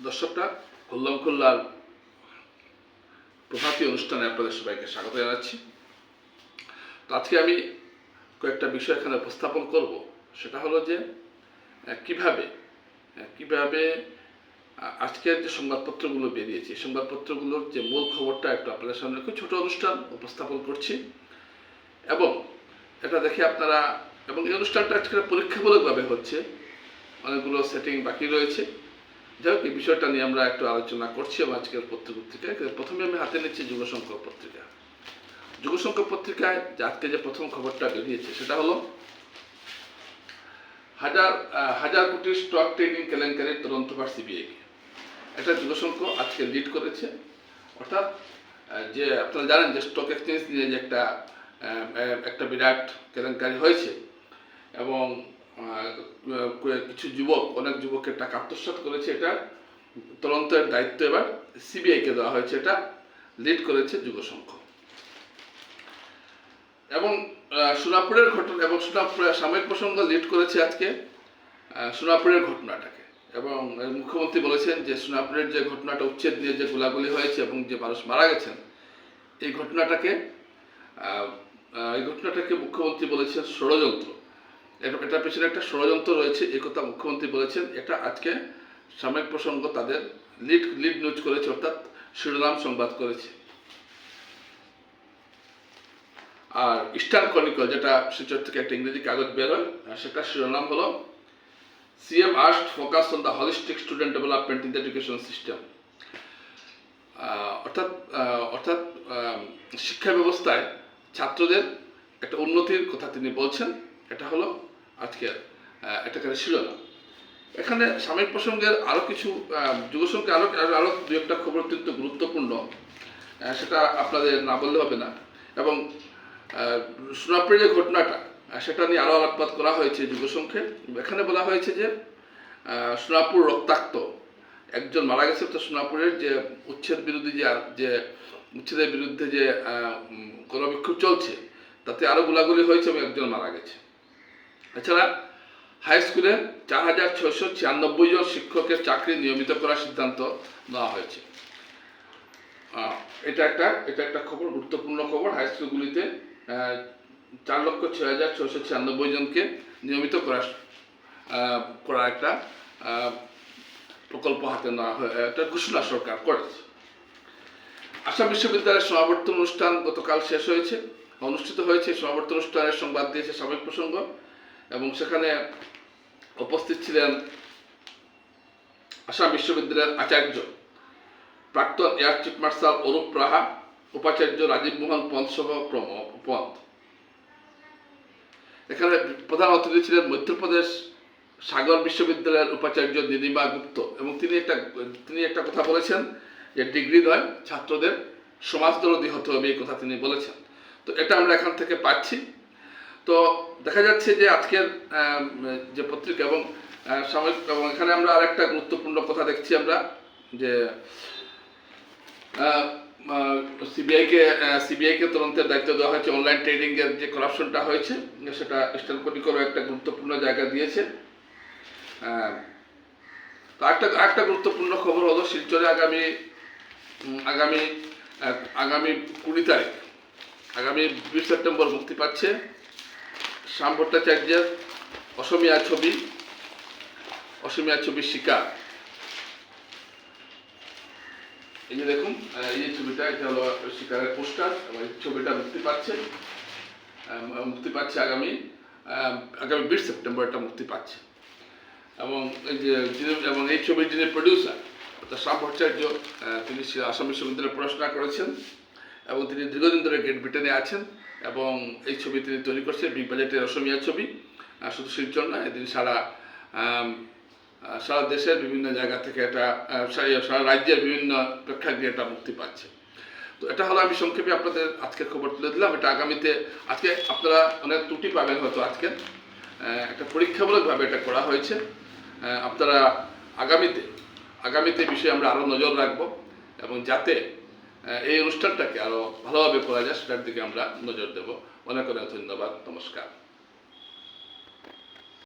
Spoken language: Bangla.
দর্শকরা খুল্লাম খুল্লার প্রভাতী অনুষ্ঠানে আপনাদের সবাইকে স্বাগত জানাচ্ছি। তো আজকে আমি কয়েকটা বিষয় এখানে উপস্থাপন করব। সেটা হলো যে কীভাবে কীভাবে আজকের যে সংবাদপত্রগুলো বেরিয়েছে সংবাদপত্রগুলোর যে মূল খবরটা একটু আপনাদের সামনে খুব ছোটো অনুষ্ঠান উপস্থাপন করছি। এবং এটা দেখে আপনারা, এবং এই অনুষ্ঠানটা আজকে পরীক্ষামূলকভাবে হচ্ছে। অনেকগুলো সেটিং বাকি রয়েছে। যাই হোক, এই বিষয়টা নিয়ে আমরা একটু আলোচনা করছি এবং আজকের পত্রিকায়। প্রথমে আমি হাতে নিচ্ছি যুগসংখ্য পত্রিকা। যুগসংখ্য পত্রিকায় আজকে যে প্রথম খবরটা বেরিয়েছে, সেটা হলো, হাজার হাজার কোটি স্টক ট্রেডিং কেলেঙ্কারির তদন্তভার সিবিআইকে একটা যুগসংখ্য আজকে লিড করেছে, অর্থাৎ যে আপনারা জানেন যে স্টক এক্সচেঞ্জ নিয়ে যে একটা একটা বিরাট কেলেঙ্কারি হয়েছে, এবং কিছু যুবক অনেক যুবকের টাকা আত্মসাৎ করেছে এটা। তদন্তের দায়িত্ব এবার সিবিআইকে দেওয়া হয়েছে এটা। লিড করেছে যুগসংঘ এবং আহ, সোনাপুরের ঘটনা এবং সোনাপুরের সাময়িক প্রসঙ্গ লিড করেছে আজকে সোনাপুরের ঘটনাটাকে। এবং মুখ্যমন্ত্রী বলেছেন যে সোনাপুরের যে ঘটনাটা উচ্ছেদ নিয়ে যে গোলাগুলি হয়েছে এবং যে মানুষ মারা গেছেন এই ঘটনাটাকে এই ঘটনাটাকে মুখ্যমন্ত্রী বলেছেন ষড়যন্ত্র। এটা পেছনে একটা ষড়যন্ত্র রয়েছে এই কথা মুখ্যমন্ত্রী বলেছেন। এটা আজকে সাময়িক প্রসঙ্গ তাদের লিড লিড নিউজ করেছে, অর্থাৎ শিরোনাম সংবাদ করেছে। আর ইস্টার্ন ক্রনিকল যেটা শিলচর থেকে একটা ইংরেজি কাগজ বের আর সেটা শিরোনাম হলো CM must focus on the holistic student development in the education system অর্থাৎ অর্থাৎ শিক্ষা ব্যবস্থায় ছাত্রদের একটা উন্নতির কথা তিনি বলছেন। এটা হলো আজকের আহ, ছিল না এখানে সাময়িক প্রসঙ্গের আরও কিছু আহ, যুগসংখ্যে আরও আরও দু একটা খবর অত্যন্ত গুরুত্বপূর্ণ সেটা আপনাদের না বললে হবে না। এবং সোনাপুরের যে ঘটনাটা সেটা নিয়ে আরও আলোকপাত করা হয়েছে যুগসংখ্যে। এখানে বলা হয়েছে যে সোনাপুর রক্তাক্ত। একজন মারা গেছে তো সোনাপুরের যে উচ্ছেদ বিরোধী যে যে উচ্ছেদের বিরুদ্ধে যে গণবিক্ষোভ চলছে তাতে আরও গোলাগুলি হয়েছে এবং একজন মারা গেছে। এছাড়া হাই স্কুলে চার হাজার ছয়শো ছিয়ানব্বই জন শিক্ষকের চাকরি নিয়মিত করার সিদ্ধান্ত নেওয়া হয়েছে। এটা একটা এটা একটা খবর, গুরুত্বপূর্ণ খবর। হাই স্কুলগুলিতে চার লক্ষ ছয় হাজার ছয়শো ছিয়ানব্বই জনকে নিয়মিত করার করার একটা প্রকল্প হাতে নেওয়া হয়, একটা ঘোষণা সরকার করেছে। আসাম বিশ্ববিদ্যালয়ের সমাবর্তন অনুষ্ঠান গতকাল শেষ হয়েছে। অনুষ্ঠিত হয়েছে সমাবর্তন অনুষ্ঠানের সংবাদ দিয়েছে সাময়িক প্রসঙ্গ। এবং সেখানে উপস্থিত ছিলেন আসাম বিশ্ববিদ্যালয়ের আচার্য প্রাক্তন air chief marshal Arup Raha, উপাচার্য রাজীব মোহন পন্ত সহ পন্ত এখানে প্রধান অতিথি ছিলেন মধ্যপ্রদেশ সাগর বিশ্ববিদ্যালয়ের উপাচার্য নীলিমা গুপ্ত এবং তিনি একটা তিনি একটা কথা বলেছেন যে ডিগ্রি নয়, ছাত্রদের সমাজদরদি হতে হবে এই কথা তিনি বলেছেন। তো এটা আমরা এখান থেকে পাচ্ছি। তো দেখা যাচ্ছে যে আজকের যে পত্রিকা এবং সাময়িক, এবং এখানে আমরা আরেকটা গুরুত্বপূর্ণ কথা দেখছি আমরা, যে সিবিআইকে সিবিআইকে তদন্তের দায়িত্ব দেওয়া হয়েছে, অনলাইন ট্রেডিং এর যে করাপশনটা হয়েছে, সেটা ইস্টার্ন কোটিকরও একটা গুরুত্বপূর্ণ জায়গা দিয়েছে। তো একটা একটা গুরুত্বপূর্ণ খবর হলো শিলচরে আগামী আগামী আগামী কুড়ি তারিখ, আগামী বিশ সেপ্টেম্বর মুক্তি পাচ্ছে। শ্যাম ভট্টাচার্যের অসমিয়া ছবি, অসমিয়া ছবির শিকার। এই যে দেখুন এই যে ছবিটা, এটা হলো শিকারের পোস্টার, এবং এই ছবিটা মুক্তি পাচ্ছে মুক্তি পাচ্ছে আগামী আগামী বিশ সেপ্টেম্বর এটা মুক্তি পাচ্ছে। এবং এই যে এবং এই ছবির যিনি প্রডিউসার অর্থাৎ শ্যাম ভট্টাচার্য তিনি আসাম বিশ্ববিদ্যালয়ে পড়াশোনা করেছেন। এবং তিনি দীর্ঘদিন ধরে গ্রেট ব্রিটেনে আছেন এবং এই ছবি তিনি তৈরি করছেন বিগ বাজেটের অসমিয়া ছবি। শুধু শিলচর নয়, তিনি সারা সারা দেশের বিভিন্ন জায়গা থেকে এটা সারা সারা রাজ্যের বিভিন্ন প্রেক্ষাগৃহে এটা মুক্তি পাচ্ছে। তো এটা হলো আমি সংক্ষেপে আপনাদের আজকের খবর তুলে দিলাম। এটা আগামীতে, আজকে আপনারা অনেক ত্রুটি পাবেন হয়তো আজকে। একটা পরীক্ষামূলকভাবে এটা করা হয়েছে। আপনারা আগামীতে আগামীতে বিষয়ে আমরা আরও নজর রাখব এবং যাতে এই অনুষ্ঠানটাকে আরও ভালোভাবে করা যায়, সেটার দিকে আমরা নজর দেব। অনেক অনেক ধন্যবাদ, নমস্কার।